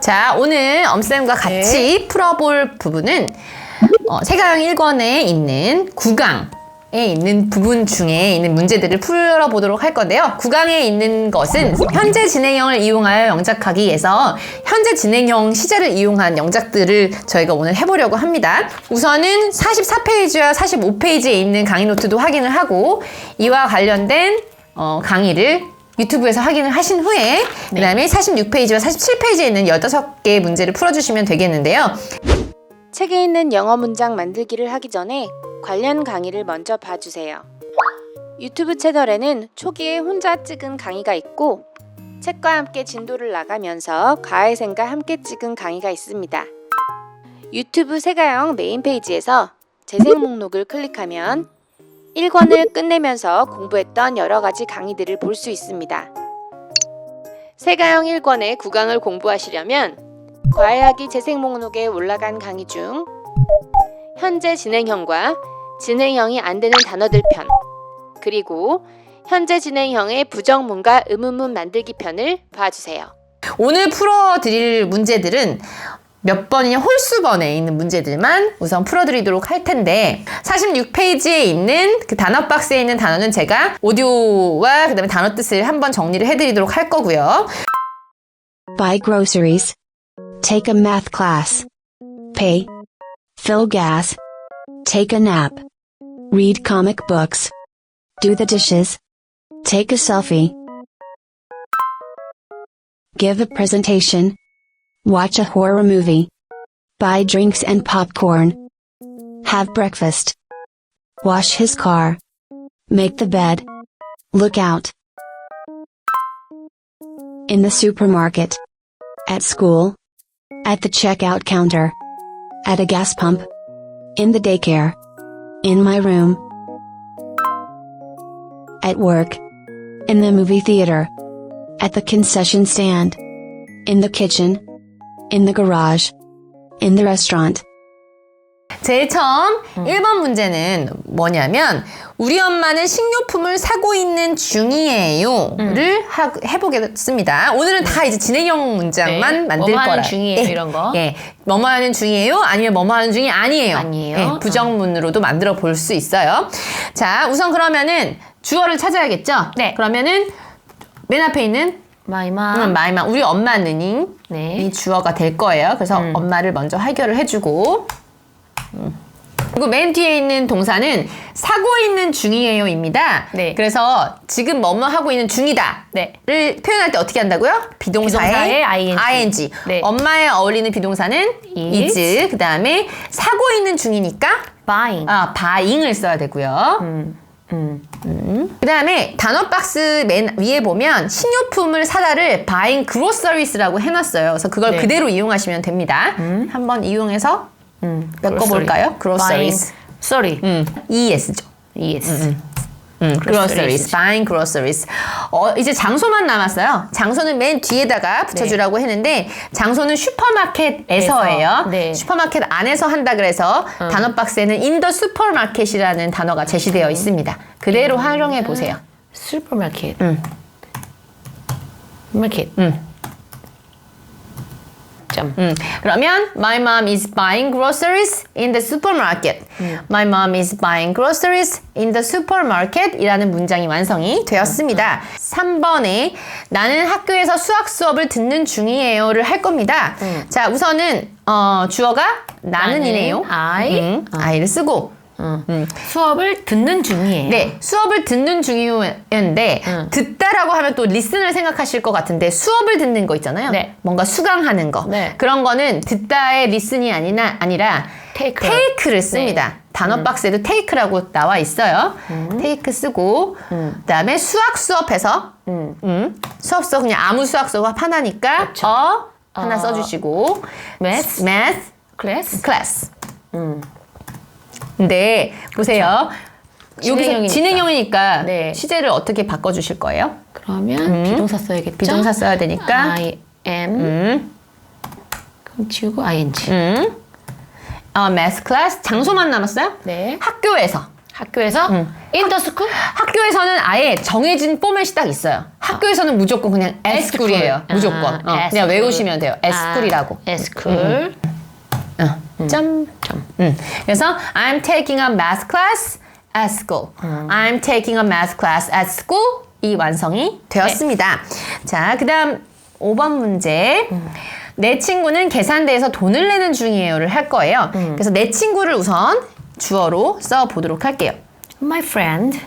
자, 오늘 엄쌤과 같이 풀어볼 부분은 어, 세가형 1권에 있는 9강에 있는 부분 중에 있는 문제들을 풀어보도록 할 건데요. 9강에 있는 것은 현재 진행형을 이용하여 영작하기에서 현재 진행형 시제를 이용한 영작들을 저희가 오늘 해보려고 합니다. 우선은 44페이지와 45페이지에 있는 강의 노트도 확인을 하고 이와 관련된 어, 강의를 유튜브에서 확인을 하신 후에 그 다음에 46페이지와 47페이지에 있는 15개의 문제를 풀어주시면 되겠는데요. 책에 있는 영어 문장 만들기를 하기 전에 관련 강의를 먼저 봐주세요. 유튜브 채널에는 초기에 혼자 찍은 강의가 있고 책과 함께 진도를 나가면서 가해생과 함께 찍은 강의가 있습니다. 유튜브 세가형 메인 페이지에서 재생 목록을 클릭하면 1권을 끝내면서 공부했던 여러 가지 강의들을 볼 수 있습니다. 세가형 1권의 9강을 공부하시려면 과외하기 재생 목록에 올라간 강의 중 현재 진행형과 진행형이 안 되는 단어들 편 그리고 현재 진행형의 부정문과 의문문 만들기 편을 봐주세요. 오늘 풀어드릴 문제들은 몇 번이냐 홀수번에 있는 문제들만 우선 풀어드리도록 할 텐데 46페이지에 있는 그 단어 박스에 있는 단어는 제가 오디오와 그다음에 단어 뜻을 한번 정리를 해드리도록 할 거고요. Buy groceries. Take a math class. Pay. Fill gas. Take a nap. Read comic books. Do the dishes. Take a selfie. Give a presentation. Watch a horror movie. Buy drinks and popcorn. Have breakfast. Wash his car. Make the bed. Look out. In the supermarket. At school. At the checkout counter. At a gas pump. In the daycare. In my room. At work. In the movie theater. At the concession stand. In the kitchen. In the garage. In the restaurant. 제일 처음 1번 문제는 뭐냐면 우리 엄마는 식료품을 사고 있는 중이에요를 하- 해보겠습니다. 오늘은 다 이제 진행형 문장만 네. 만들 뭐뭐 하는 거라. 중이에요, 이런 거. 예, 뭐뭐 하는 중이에요? 아니면 뭐뭐 하는 중이 아니에요. 아니에요? 예, 부정문으로도 만들어 볼 수 있어요. 자, 우선 그러면은 주어를 찾아야겠죠? 네. 그러면은 맨 앞에 있는 마이마. 음, 마이마 우리 엄마는이 네. 이 주어가 될 거예요. 그래서 엄마를 먼저 해결을 해주고 음. 그리고 맨 뒤에 있는 동사는 사고 있는 중이에요입니다. 네. 그래서 지금 뭐뭐 하고 있는 중이다를 네. 표현할 때 어떻게 한다고요? 비동사에, 비동사에 ing. 네. 엄마에 어울리는 비동사는 is. is. 그 다음에 사고 있는 중이니까 buying. 아, buying을 써야 되고요. 음. 그 다음에 단어 박스 맨 위에 보면 식료품을 사다를 buying groceries라고 해놨어요. 그래서 그걸 네. 그대로 이용하시면 됩니다. 한번 이용해서 음. 엮어볼까요? groceries. Sorry. 음, ES죠. Yes. 음, groceries, Groceries. buying groceries. 어, 이제 장소만 남았어요. 장소는 맨 뒤에다가 붙여주라고 했는데 장소는 슈퍼마켓에서예요. 네. 슈퍼마켓 안에서 한다 그래서 단어 박스에는 in the supermarket이라는 단어가 제시되어 있습니다. 그대로 활용해 보세요. 슈퍼마켓. 음. 마켓. 음. 점. 음, 그러면 my mom is buying groceries in the supermarket. My mom is buying groceries in the supermarket 이라는 문장이 완성이 되었습니다. 3번에 나는 학교에서 수학 수업을 듣는 중이에요를 할 겁니다. 자, 우선은 어, 주어가 나는이네요. 나는, I. 음, I를 쓰고 수업을 듣는 중이에요. 네, 수업을 듣는 중이었는데 음. 듣다라고 하면 또 리슨을 생각하실 것 같은데 수업을 듣는 거 있잖아요. 네. 뭔가 수강하는 거. 네. 그런 거는 듣다의 리슨이 아니나 아니라 Take. 테이크를 씁니다. 네. 단어 박스에도 테이크라고 나와 있어요. 테이크 쓰고 그다음에 수학 수업해서 음, 수업 수업 그냥 아무 수학 수업 하나니까 어 하나 어. 써주시고 Math. math 클래스. 근데 보세요. 여기서 진행형이니까. 진행형이니까 네. 시제를 어떻게 바꿔주실 거예요? 그러면 비동사 써야겠죠? 비동사 써야 되니까. I am. 음, 그럼 지우고 ing. 음. 어, math class 장소만 남았어요? 네. 학교에서. 학교에서 in the school. 학교에서는 아예 정해진 포맷이 딱 있어요. 학교에서는 무조건 그냥 에스쿨이에요. 아, 무조건. 어, 그냥. 외우시면 돼요. 에스쿨이라고. 아, 에스쿨. 어, 점. 점. 음. 그래서 I'm taking a math class at school. I'm taking a math class at school. 이 완성이 되었습니다. 자, 그 다음 5번 문제. 내 친구는 계산대에서 돈을 내는 중이에요를 할 거예요. 그래서 내 친구를 우선 주어로 써 보도록 할게요. My friend.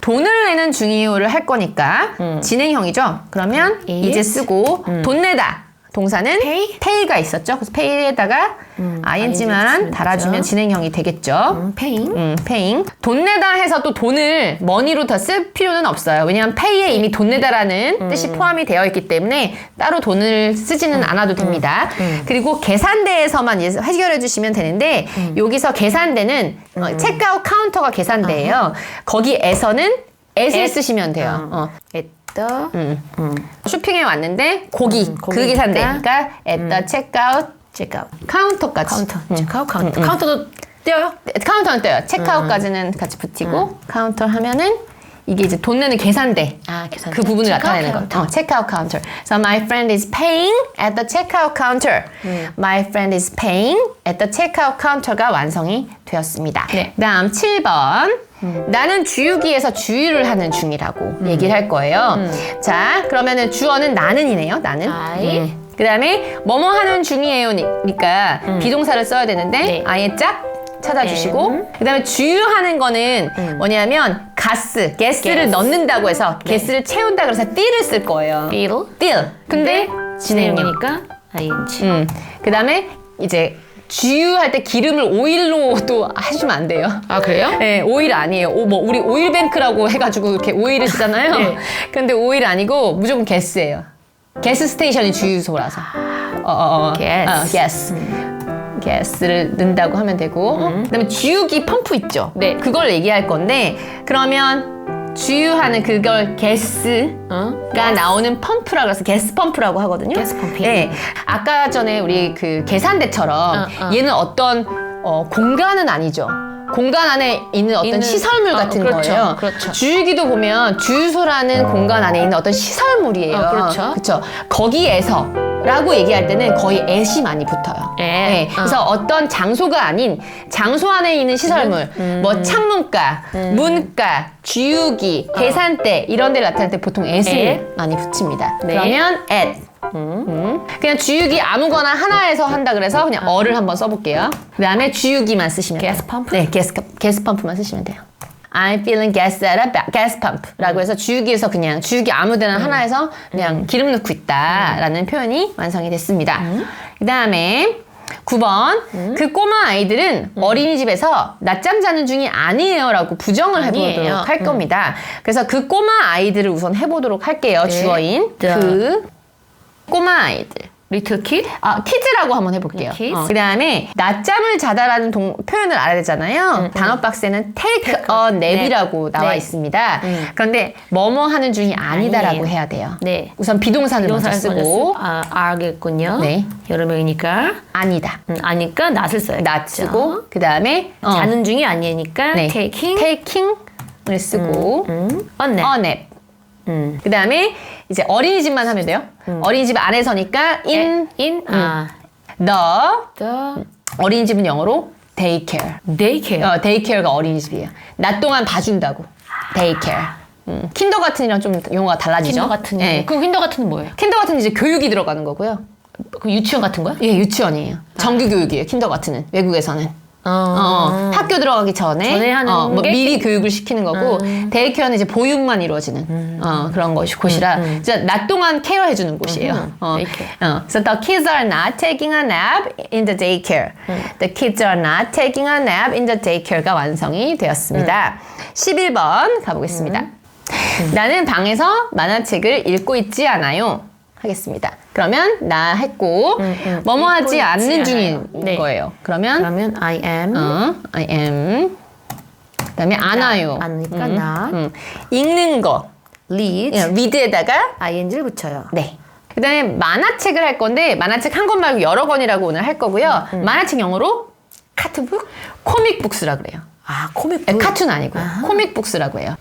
돈을 내는 중이요를 할 거니까 진행형이죠. 그러면 is. 이제 쓰고 돈 내다 동사는 pay? 가 있었죠. 그래서 pay에다가 ing만 붙이면 달아주면. 진행형이 되겠죠. 음, paying. 음, paying. 돈 내다 해서 또 돈을 머니로 다쓸 필요는 없어요. 왜냐하면 pay에 이미 돈 내다라는 뜻이 포함이 되어 있기 때문에 따로 돈을 쓰지는 않아도 됩니다. 그리고 계산대에서만 해결해 주시면 되는데 여기서 계산대는 어, 체크아웃 카운터가 계산대예요. 거기에서는 at을 쓰시면 돼요. 어. At the 쇼핑에 왔는데 고기 그 고기니까. 계산대니까 at the checkout checkout. 카운터까지. 카운터. 체크아웃 카운터. 카운터도 떼어요? 카운터는 떠요. 체크아웃까지는 같이 붙이고 카운터 하면은 이게 이제 돈 내는 계산대. 아, 계산대. 그 부분을 체크아웃 나타내는 거. 어, 체크아웃 카운터. So my friend is paying at the checkout counter. My friend is paying at the checkout counter가 완성이 되었습니다. 네. 그다음 7번. 나는 주유기에서 주유를 하는 중이라고 얘기를 할 거예요. 자, 그러면은 주어는 나는이네요. 나는. I. 그 다음에 뭐뭐 하는 중이에요니까 비동사를 써야 되는데 네. 아예 짝 찾아주시고 그 다음에 주유하는 거는 뭐냐면 가스, 가스를 가스. 넣는다고 해서 가스를 채운다 그래서 띠를 쓸 거예요. feel. 띠. 근데 진행형. 진행이니까 ing. 음. 그 다음에 이제 주유할 때 기름을 오일로 또 하시면 안 돼요. 아, 그래요? 네, 오일 아니에요. 오, 뭐 우리 오일뱅크라고 해가지고 이렇게 오일을 쓰잖아요. 네. 근데 오일 아니고 무조건 가스예요. 가스 스테이션이 주유소라서. 어, 어, 어. 가스. 어, 가스. 가스를 넣는다고 하면 되고. 그다음에 주유기 펌프 있죠. 네. 그걸 얘기할 건데 그러면 주유하는 그걸 가스. 어? 가 나오는 펌프라 그래서 가스 펌프라고 하거든요. 가스 펌핑. 네. 아까 전에 우리 그 계산대처럼 어, 어. 얘는 어떤 어, 공간은 아니죠. 공간 안에 있는 어떤 있는- 시설물 어, 같은 그렇죠, 거예요. 그렇죠. 주유기도 보면 주유소라는 공간 안에 있는 어떤 시설물이에요. 어, 그렇죠. 그렇죠. 거기에서 라고 얘기할 때는 거의 at이 많이 붙어요. 에, 네. 어. 그래서 어떤 장소가 아닌 장소 안에 있는 시설물, 음. 뭐 창문가, 문가, 주유기, 계산대 이런 데를 나타낼 때 보통 at. 많이 붙입니다. 네. 그러면 at. 음. 그냥 주유기 아무거나 하나에서 한다 그래서 그냥 어를 한번 써볼게요. 그 다음에 주유기만 쓰시면 돼요. 가스 펌프? 네, 가스, 가스 펌프만 쓰시면 돼요. I'm feeling gas at a gas pump라고 해서 주유기에서 그냥 주유기 아무데나 하나에서 그냥 기름 넣고 있다라는 표현이 완성이 됐습니다. 그 다음에 9번 그 꼬마 아이들은 어린이집에서 낮잠 자는 중이 아니에요라고 부정을 아니에요. 해보도록 할 겁니다. 그래서 그 꼬마 아이들을 우선 해보도록 할게요. 주어인 The. 그 꼬마 아이들. Little kid. 아, 키즈라고 한번 해볼게요. 키즈. 그 다음에 낮잠을 자다라는 동- 표현을 알아야 되잖아요. 단어 박스에는 take a nap이라고 나와 네. 있습니다. 그런데 뭐뭐 하는 중이 아니다라고 아니에요. 해야 돼요. 네. 우선 비동사를 먼저 쓰고 쓰- 아, 알겠군요. 네. 여러 명이니까. 아니다. 음, 아니까 낫을 써요. 낫 쓰고 그 다음에 어, 자는 중이 아니니까 네. taking taking을 쓰고 음, nap. a nap. 음. 그 다음에 이제 어린이집만 하면 돼요. 어린이집 안에서니까 in in 아, the the 어린이집은 영어로 daycare. daycare. 어, 데이케어가 어린이집이에요. 낮 동안 봐준다고. 데이케어. 음. 킨더가튼이랑 좀 용어가 달라지죠. 킨더 같은 거. 예. 그 킨더 같은 건 뭐예요? 킨더가튼 이제 교육이 들어가는 거고요. 그 유치원 같은 거야? 예, 유치원이에요. 정규 교육이에요. 킨더가튼은 외국에서는. 어. 어, 학교 들어가기 전에, 전에 하는 어, 뭐게 음. 미리 교육을 시키는 거고 데이케어는 이제 보육만 이루어지는 어, 그런 것이 곳이라 진짜 낮 동안 케어해 주는 곳이에요. 음. 어, 데이케어. 어, so the kids are not taking a nap in the daycare. 음. The kids are not taking a nap in the daycare가 완성이 되었습니다. 음. 11번 가보겠습니다. 나는 방에서 만화책을 읽고 있지 않아요. 하겠습니다. 그러면 나 했고 음, 뭐뭐 읽고 하지 있지 않는 중인 않아요. 네. 거예요. 그러면 그러면 I am. 어, I am. 그다음에 안 와요. 않으니까 나. 음. 읽는 거. read. 예, read에다가 ing를 붙여요. 네. 그다음에 만화책을 할 건데 만화책 한 권 말고 여러 권이라고 오늘 할 거고요. 만화책 영어로 카트북, 코믹북스라 그래요. 아, 코믹. 카툰 아니고 코믹북스라고 해요.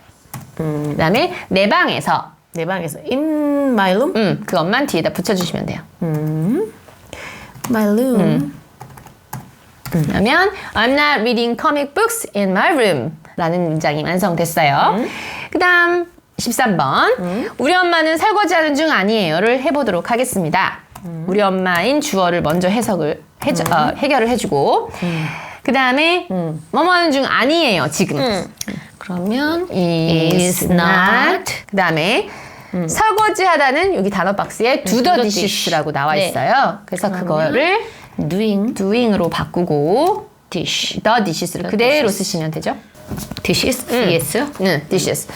그다음에 내 방에서 내 방에서 in my room. 음, 그것만 뒤에다 붙여주시면 돼요. My room. 그러면 I'm not reading comic books in my room 라는 문장이 완성됐어요. 그 다음 13번. 우리 엄마는 설거지하는 중 아니에요를 해보도록 하겠습니다. 우리 엄마인 주어를 먼저 해석을 해줘, 어, 해결을 해주고. 그 다음에 뭐뭐 하는 중 아니에요 지금. 그러면 is not. 그 다음에 설거지하다는 여기 단어 박스에 do the the dishes라고 나와 네. 있어요. 그래서 그거를 doing doing으로 바꾸고 dish. the dishes를 그대로 쓰시면 되죠. Dishes. yes. 네, dishes.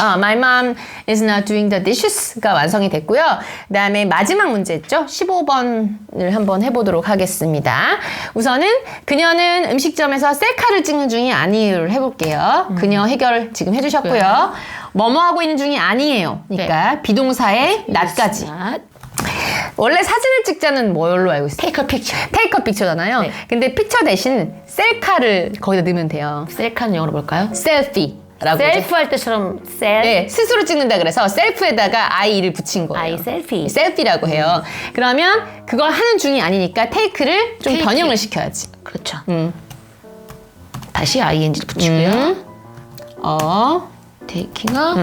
어, my mom is not doing the dishes가 완성이 됐고요. 그 다음에 마지막 문제죠. 15번을 한번 해보도록 하겠습니다. 우선은 그녀는 음식점에서 셀카를 찍는 중이 아니에요를 해볼게요. 그녀 해결 지금 해주셨고요. 뭐뭐 하고 있는 중이 아니에요. 그러니까 비동사의 나까지. not. 원래 사진을 찍자는 뭘로 알고 있어요? A picture. 테이크 픽처잖아요. 네. 근데 픽처 대신 셀카를 거기다 넣으면 돼요. 셀카는 영어로 뭘까요? 셀피 라고. 셀프 할 때처럼 셀. 네, 스스로 찍는다 그래서 셀프에다가 아이를 붙인 거예요. 아이 셀피. 셀피라고 해요. 그러면 그걸 하는 중이 아니니까 테이크를 좀 테이크. 변형을 시켜야지. 그렇죠. 음. 다시 ing 붙이고요. 음. 어, 테이킹어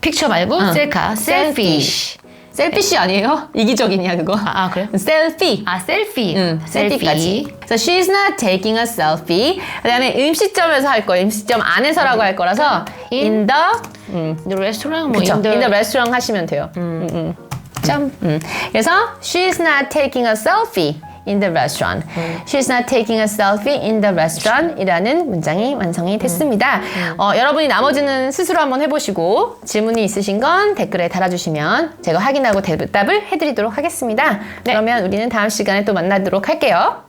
픽처 말고 셀카. 셀피쉬. 셀피시 아니에요? 이기적이냐 그거? 아, 아, 그래요? 셀피. 아 셀피. 응, 셀피까지. 그래서 she's not taking a selfie. 그다음에 음식점에서 할 거예요. 음식점 안에서라고 할 거라서 in the 음, The restaurant 뭐 그쵸. in the restaurant 하시면 돼요. 음, 음. 점. 음. 그래서 she's not taking a selfie in the restaurant. She's not taking a selfie in the restaurant 이라는 문장이 완성이 됐습니다. 어, 여러분이 나머지는 스스로 한번 해보시고 질문이 있으신 건 댓글에 달아주시면 제가 확인하고 대답을 해드리도록 하겠습니다. 그러면 우리는 다음 시간에 또 만나도록 할게요.